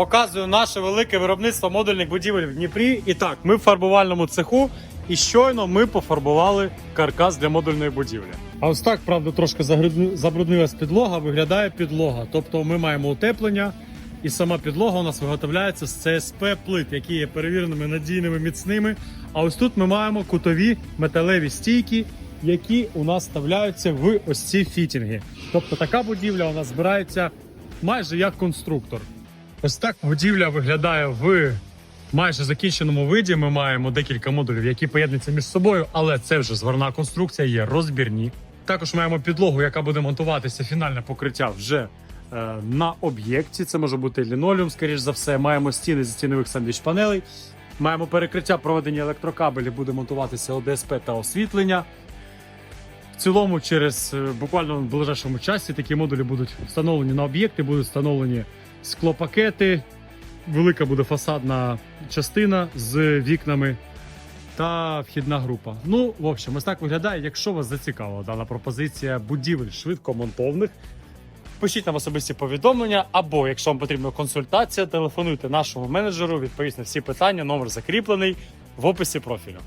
Показую наше велике виробництво модульних будівель в Дніпрі. І так, ми в фарбувальному цеху, і щойно ми пофарбували каркас для модульної будівлі. А ось так, правда, трошки забруднилась підлога, виглядає підлога. Тобто ми маємо утеплення, і сама підлога у нас виготовляється з ЦСП плит, які є перевіреними, надійними, міцними. А ось тут ми маємо кутові металеві стійки, які у нас вставляються в ось ці фітінги. Тобто така будівля у нас збирається майже як конструктор. Ось так будівля виглядає в майже закінченому виді. Ми маємо декілька модулів, які поєднуються між собою, але це вже згорна конструкція, є розбірні. Також маємо підлогу, яка буде монтуватися фінальне покриття вже е, на об'єкті. Це може бути лінолеум, скоріш за все. Маємо стіни зі стінових сандвіч-панелей. Маємо перекриття проведення електрокабелів, буде монтуватися ОДСП та освітлення. В цілому, через е, буквально в ближайшому часі такі модулі будуть встановлені на об'єкти, будуть встановлені склопакети, велика буде фасадна частина з вікнами та вхідна група. Ну, в общем, ось так виглядає. Якщо вас зацікавила дана пропозиція будівель швидкомонтовних, пишіть нам особисті повідомлення, або якщо вам потрібна консультація, телефонуйте нашому менеджеру, відповість на всі питання. Номер закріплений в описі профілю.